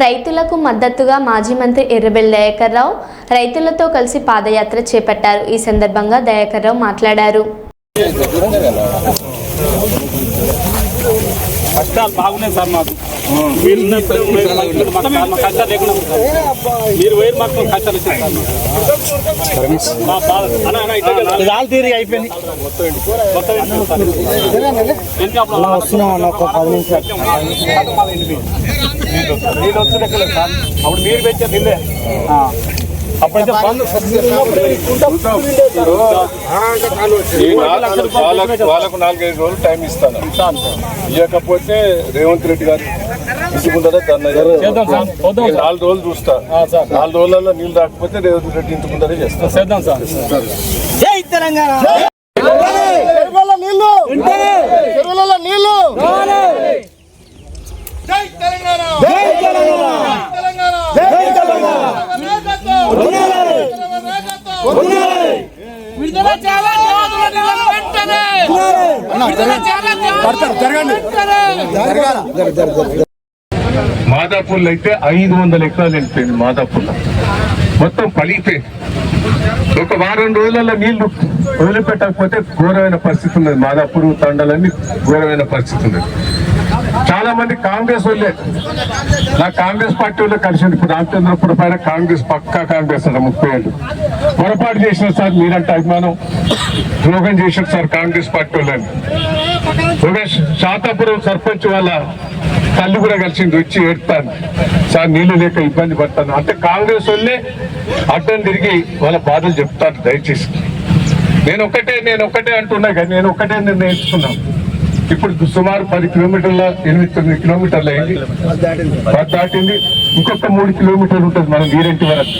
రైతులకు మద్దతుగా మాజీ మంత్రి ఎర్రబెల్లి దయాకర్రావు రైతులతో కలిసి పాదయాత్ర చేపట్టారు. ఈ సందర్భంగా దయాకర్రావు మాట్లాడారు. కష్టాలు బాగున్నాయి సార్ మాకు మీరు కష్టాలు లేకుండా. మీరు వేరు మాకు కష్టాలు వచ్చాయి సార్ మాకు. మా బాధ అన్న, అన్న, ఇట్లా కదా. రాళ్ళు తీరి అయిపోయింది మొత్తం ఎండిపోయింది సార్. ఎంత అప్పుడు అలా వస్తున్నాం అన్న ఒక పది నిమిషాలు నీళ్ళు వచ్చి లెక్కలేదు సార్ అప్పుడు మీరు పెట్టే నీళ్ళే ఆ. అప్పుడైతే బంద్ ఈ నాలుగు- వాళ్ళకు వాళ్ళకు నాలుగైదు రోజులు టైం ఇస్తాను. ఇవ్వకపోతే రేవంత్ రెడ్డి గారు ఇంటికుంటారా ఈ నాలుగు రోజులు చూస్తా. సార్. నాలుగు రోజులలో నీళ్ళు రాకపోతే రేవంత్ రెడ్డి ఇంటికుంటారే చేస్తాను చేద్దాం సార్. జై తెలంగాణ. జై తెలంగాణ. జై తెలంగాణ జై తెలంగాణ విడుదల చేయాలి నివాదుల నీళ్ళను వెంటనే విడుదల చేయాలి జరగాలి మాదాపూర్లో అయితే ఐదు వందల ఎకరాలు వెళ్ళిపోయింది మాదాపూర్లో. మొత్తం పలిగిపోయింది ఒక వారం రోజులలో నీళ్ళు వదిలిపెట్టకపోతే ఘోరమైన పరిస్థితి ఉన్నది. మాదాపూర్ తండలన్నీ ఘోరమైన పరిస్థితి ఉన్నది. చాలా మంది కాంగ్రెస్ వాళ్ళే. నా కాంగ్రెస్ పార్టీ వాళ్ళు కలిసింది ఇప్పుడు రామచంద్రపురం పైన కాంగ్రెస్ పక్కా కాంగ్రెస్ అంట ముప్పై ఏళ్ళు. పొరపాటు చేసిన సార్ మీరంటే అభిమానం. ద్రోహం చేసిన సార్ కాంగ్రెస్ పార్టీ వాళ్ళని. ఒక శాతాపురం సర్పంచ్ వాళ్ళ తల్లి కూడా కలిసింది వచ్చి ఏడుతాను సార్ నీళ్ళు లేక ఇబ్బంది పడతాను. అంటే కాంగ్రెస్ వాళ్ళే అడ్డం తిరిగి వాళ్ళ బాధలు చెప్తారు దయచేసి. నేను ఒకటే నేను ఒకటే అంటున్నా కానీ నేను ఒకటే నిర్ణయించుకున్నాను. ఇప్పుడు సుమారు పది కిలోమీటర్ల ఎనిమిది తొమ్మిది కిలోమీటర్లు అయింది. పది దాటింది. ఇంకొక మూడు కిలోమీటర్లు ఉంటుంది మనం వీరెంటి వరకు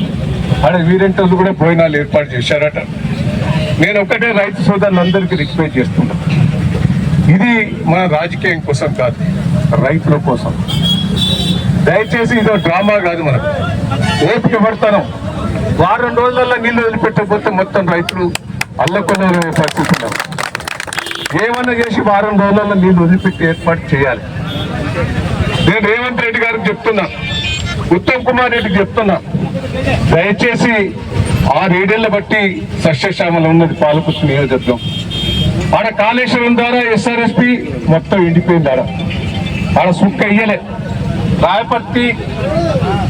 ఆడ వీరెంటర్లు కూడా భోజనాలు ఏర్పాటు చేశారట. నేను ఒకటే రైతు సోదరులందరికీ రిక్వెస్ట్ చేస్తున్నా. ఇది మన రాజకీయం కోసం కాదు రైతుల కోసం. దయచేసి ఇదో డ్రామా కాదు మనకు. ఓపిక పడతాను. వారం రోజులలో నీళ్ళు వదిలిపెట్టకపోతే మొత్తం రైతులు అల్లకొల్ల పరిస్థితి ఉన్నారు ఏమన్నా చేసి వారం రోజులలో నీళ్ళు వదిలిపెట్టి ఏర్పాటు చేయాలి. నేను రేవంత్ రెడ్డి గారికి చెప్తున్నా ఉత్తమ్ కుమార్ రెడ్డికి చెప్తున్నా దయచేసి ఆ బట్టి సస్యశ్యామల ఉన్నది పాలకుర్తి నియోజకవర్గం. ఆడ కాళేశ్వరం ద్వారా ఎస్ఆర్ఎస్పి మొత్తం ఎండిపోయింది ఆడ. ఆడ సుక్క ఇయ్యలే రాయపర్తి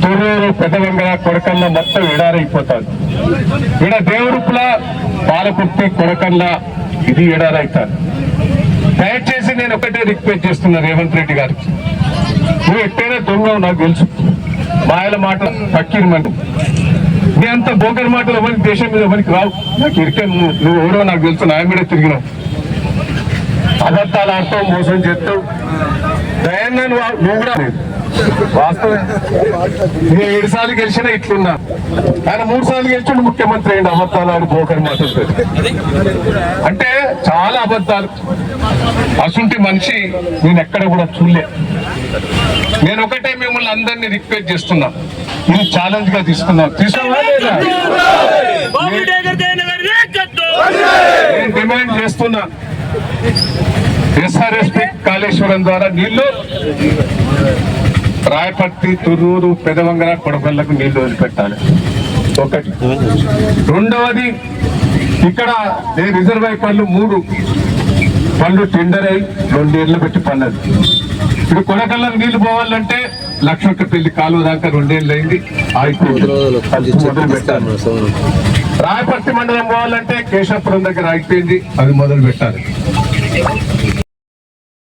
తొర్రూరు పెద్దవంగర కొడకల్ల మొత్తం ఎడారైపోతారు ఈడ దేవుడుపుల పాలకుర్తి కొడకల్ల ఇది ఎడారైతారు దయచేసి నేను ఒకటే రిక్వెస్ట్ చేస్తున్నా రేవంత్ రెడ్డి గారికి. నువ్వు ఎట్టైనా దొంగ నాకు తెలుసు. మాయల మాట పక్కిరి మంది. నీ అంత బోకర్ మాటలు ఎవరికి దేశం మీద ఎవరికి రావు. నాకు ఇరికే నువ్వు నువ్వు ఎవరో నాకు తెలుసు నా మీద తిరిగినావు. అబద్ధాలు ఆడతావు మోసం చేస్తావు. దయాన్ని నువ్వు నువ్వు కూడా లేదు. నేను ఏడు సార్లు గెలిచినా ఇట్లున్నా. ఆయన మూడు సార్లు గెలిచిండు ముఖ్యమంత్రి అయింది అబద్ధాలు ఆడి బోకర్ అంటే చాలా అబద్ధాలు. అసుంటి మనిషి నేను ఎక్కడ కూడా చూడలే. నేను ఒకటే మిమ్మల్ని అందరినీ రిక్వెస్ట్ చేస్తున్నా. ఇది ఛాలెంజ్గా తీసుకున్నా లేదా? నేను డిమాండ్ చేస్తున్నా. ఎస్ఆర్ఎస్పి కాళేశ్వరం ద్వారా నీళ్ళు రాయపర్తి తుర్రూరు పెదవంగర కొడపల్లకు నీళ్ళు వదిలిపెట్టాలి. ఒకటి. రెండవది ఇక్కడ ఏ రిజర్వాయర్ పనులు మూడు. పనులు టెండర్ అయి రెండేళ్ళు పెట్టి పన్నది ఇప్పుడు కొడకల్లకు నీళ్ళు పోవాలంటే లక్ష పెళ్ళి కాలువ దాకా రెండేళ్ళు అయింది. పెట్టాలి. రాయపర్తి మండలం పోవాలంటే కేశాపురం దగ్గర ఆగిపోయింది. అది మొదలు పెట్టాలి.